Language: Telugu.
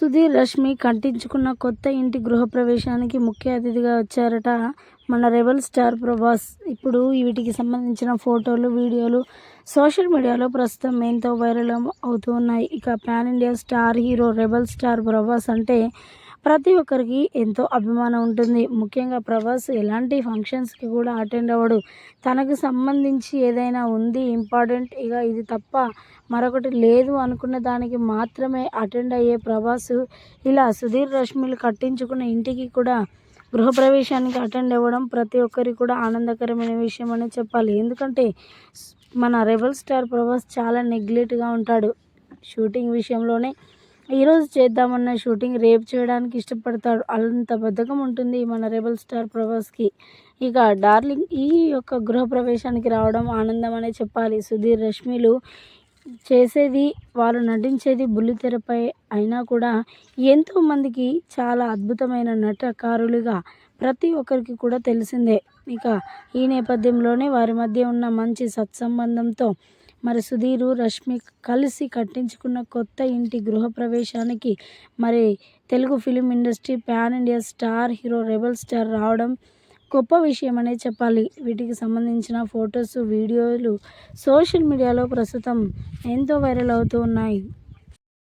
సుధీర్ రష్మి కంటించుకున్న కొత్త ఇంటి గృహప్రవేశానికి ముఖ్య అతిథిగా వచ్చారట మన రెబల్ స్టార్ ప్రభాస్. ఇప్పుడు వీటికి సంబంధించిన ఫోటోలు వీడియోలు సోషల్ మీడియాలో ప్రస్తుతం ఎంతో వైరల్ అవుతూ ఉన్నాయి. ఇక pan India star hero rebel star Prabhas అంటే ప్రతి ఒక్కరికి ఎంతో అభిమానం ఉంటుంది. ముఖ్యంగా ప్రభాస్ ఎలాంటి ఫంక్షన్స్కి కూడా అటెండ్ అవ్వడు. తనకు సంబంధించి ఏదైనా ఉంది ఇంపార్టెంట్ ఇక ఇది తప్ప మరొకటి లేదు అనుకున్న దానికి మాత్రమే అటెండ్ అయ్యే ప్రభాస్ ఇలా సుధీర్ రష్మిలు కట్టించుకున్న ఇంటికి కూడా గృహప్రవేశానికి అటెండ్ అవ్వడం ప్రతి ఒక్కరికి కూడా ఆనందకరమైన విషయం అని చెప్పాలి. ఎందుకంటే మన రెబల్ స్టార్ ప్రభాస్ చాలా నెగ్లెట్గా ఉంటాడు. షూటింగ్ విషయంలోనే ఈరోజు చేద్దామన్న షూటింగ్ రేపు చేయడానికి ఇష్టపడతాడు. అంత బద్ధకం ఉంటుంది మన రెబల్ స్టార్ ప్రభాస్కి. ఇక డార్లింగ్ ఈ యొక్క గృహప్రవేశానికి రావడం ఆనందం అనే చెప్పాలి. సుధీర్ రష్మిలు చేసేది వారు నటించేది బుల్లితెరపై అయినా కూడా ఎంతోమందికి చాలా అద్భుతమైన నటకారులుగా ప్రతి ఒక్కరికి కూడా తెలిసిందే. ఇక ఈ నేపథ్యంలోనే వారి మధ్య ఉన్న మంచి సత్సంబంధంతో మరి సుధీరు రష్మి కలిసి కట్టించుకున్న కొత్త ఇంటి గృహప్రవేశానికి మరి Telugu film industry pan India star hero rebel star రావడం గొప్ప విషయం అనే చెప్పాలి. వీటికి సంబంధించిన ఫొటోస్ వీడియోలు సోషల్ మీడియాలో ప్రస్తుతం ఎంతో వైరల్ అవుతూ ఉన్నాయి.